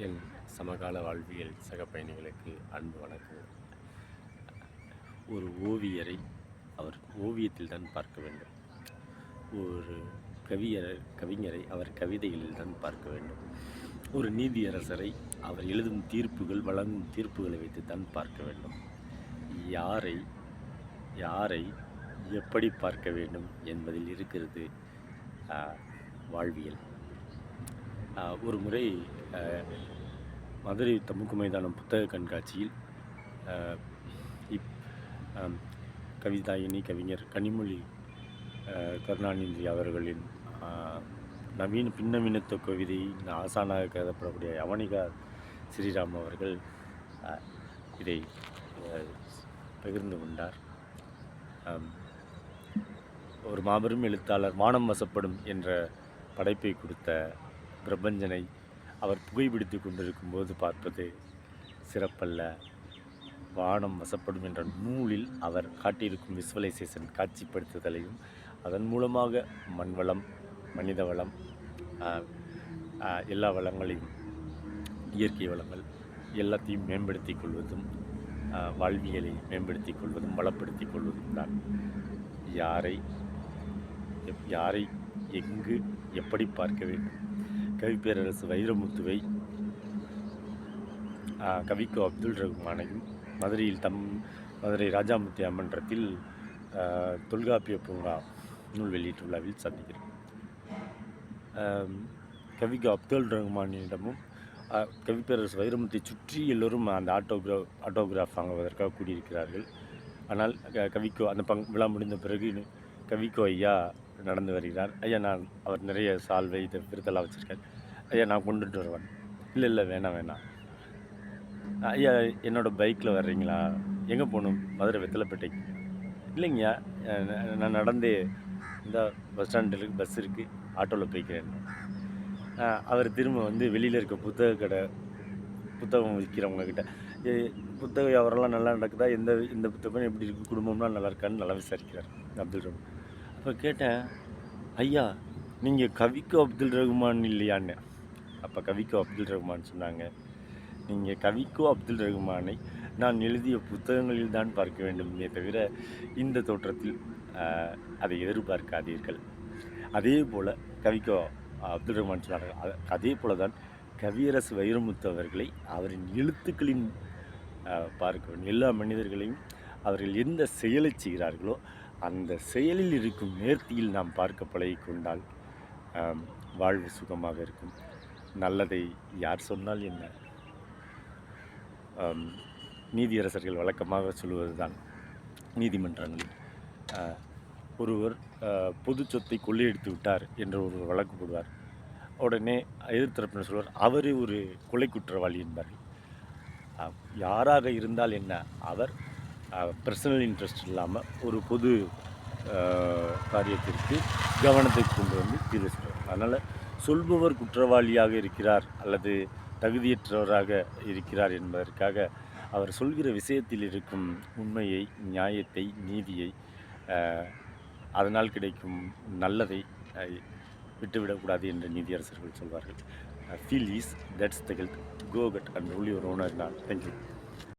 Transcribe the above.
என் சமகால வாழ்வியல் சக பயணிகளுக்கு அன்பு வணக்கம் ஒரு ஓவியரை அவர் ஓவியத்தில் தான் பார்க்க வேண்டும். ஒரு கவியர் கவிஞரை அவர் கவிதைகளில் தான் பார்க்க வேண்டும். ஒரு நீதியரசரை அவர் எழுதும் தீர்ப்புகள் வழங்கும் தீர்ப்புகளை வைத்து தான் பார்க்க வேண்டும். யாரை யாரை எப்படி பார்க்க வேண்டும் என்பதில் இருக்கிறது வாழ்வியல். ஒரு முறை மதுரை தமுக்கு மைதானம் புத்தக கண்காட்சியில் இப் கவிதாயினி கவிஞர் கனிமொழி கருணாநிதி அவர்களின் நவீன பின்னவீனத்துவ கவிதையின் ஆசானாக கருதப்படக்கூடிய யவனிகா ஸ்ரீராம் அவர்கள் இதை பகிர்ந்து கொண்டார். ஒரு மாபெரும் எழுத்தாளர் வானம் வசப்படும் என்ற படைப்பை கொடுத்த பிரபஞ்சனை அவர் புகைப்பிடித்து கொண்டிருக்கும் போது பார்ப்பது சிறப்பல்ல. வானம் வசப்படும் என்ற நூலில் அவர் காட்டியிருக்கும் விசுவலைசேஷன் காட்சிப்படுத்துதலையும் அதன் மூலமாக மண்வளம் மனித வளம் எல்லா வளங்களையும் இயற்கை வளங்கள் எல்லாத்தையும் மேம்படுத்திக் கொள்வதும் வாழ்வியலை மேம்படுத்திக் கொள்வதும் வளப்படுத்திக் கொள்வதும் தான். யாரை எப்- யாரை எங்கு எப்படி பார்க்க வேண்டும்? கவிப்பேரரசு வைரமுத்துவை கவிக்கு கவிக்கோ அப்துல் ரகுமானையும் மதுரையில் தம் மதுரை ராஜாமுத்தி அம்மன்றத்தில் தொல்காப்பிய பூங்கா நூல் வெளியீட்டு விழாவில் சந்திக்கிறேன். கவிக்கு கவிக்கோ அப்துல் ரகுமானிடமும் கவிப்பேரரசு வைரமுத்தை சுற்றி எல்லோரும் அந்த ஆட்டோகிரா ஆட்டோகிராஃப் வாங்குவதற்காக கூடியிருக்கிறார்கள். ஆனால் க- கவிக்கோ அந்த பங் விழா முடிந்த பிறகு கவிக்கோ ஐயா நடந்து வருகிறார். ஐயா நான் அவர் நிறைய சால்வை இதை விருதெல்லாம் வச்சுருக்கார். ஐயா நான் கொண்டுட்டு வருவேன். இல்லை இல்லை வேணாம் வேணாம். ஐயா என்னோடய பைக்கில் வர்றீங்களா? எங்கே போகணும்? மதுரை வெத்தலைப்பேட்டைக்கு இல்லைங்கய்யா ந- நான் நடந்தே இந்த பஸ் ஸ்டாண்டில் பஸ் இருக்குது ஆட்டோவில் போய்க்கிறேன். அவர் திரும்ப வந்து வெளியில் இருக்க புத்தக கடை புத்தகம் விற்கிறவங்கக்கிட்ட புத்தகம் "ஏ, புத்தக வியாபாரம்லாம் நல்லா நடக்குதா? எந்த இந்த புத்தகம் எப்படி இருக்குது குடும்பம்லாம் நல்லா இருக்கான்னு நல்லா விசாரிக்கிறார். அப்துல் ரஹ்மான். அப்போ கேட்டேன் ஐயா நீங்கள் கவிக்கோ அப்துல் ரகுமான் இல்லையான்னு. அப்போ கவிக்கோ அப்துல் ரகுமான் சொன்னாங்க நீங்கள் கவிக்கோ அப்துல் ரகுமானை நான் எழுதிய புத்தகங்களில் தான் பார்க்க வேண்டுமே தவிர இந்த தோற்றத்தில் அதை எதிர்பார்க்காதீர்கள். அதே போல் கவிக்கோ அப்துல் ரஹ்மான் சொன்னார்கள் அதே போல தான் கவியரசு வைரமுத்து அவர்களை அவரின் எழுத்துக்களின் பார்க்க வேண்டும். எல்லா மனிதர்களையும் அவர்கள் எந்த செயலை செய்கிறார்களோ அந்த செயலில் இருக்கும் நேர்த்தியில் நாம் பார்க்க பழகிக்கொண்டால் வாழ்வு சுகமாக இருக்கும். நல்லதை யார் சொன்னால் என்ன? நீதியரசர்கள் வழக்கமாக சொல்வது தான் நீதிமன்றங்களில் ஒருவர் பொது சொத்தை கொள்ளையடித்து விட்டார் என்று ஒரு வழக்கு போடுவார். உடனே எதிர்த்தரப்பினர் சொல்வார் அவரே ஒரு கொலை குற்றவாளி என்பார்கள் யாராக இருந்தால் என்ன? அவர் பர்சனல் இன்ட்ரெஸ்ட் இல்லாமல் ஒரு பொது காரியத்திற்கு கவனத்தை கொண்டு வந்து தீர்வு செய்வார் அதனால் சொல்பவர் குற்றவாளியாக இருக்கிறார் அல்லது தகுதியற்றவராக இருக்கிறார் என்பதற்காக அவர் சொல்கிற விஷயத்தில் இருக்கும் உண்மையை நியாயத்தை நீதியை அதனால் கிடைக்கும் நல்லதை விட்டுவிடக்கூடாது என்று நீதியரசர்கள் சொல்வார்கள். Feel is that's the health go cut and rule your owner நான் தேங்க்யூ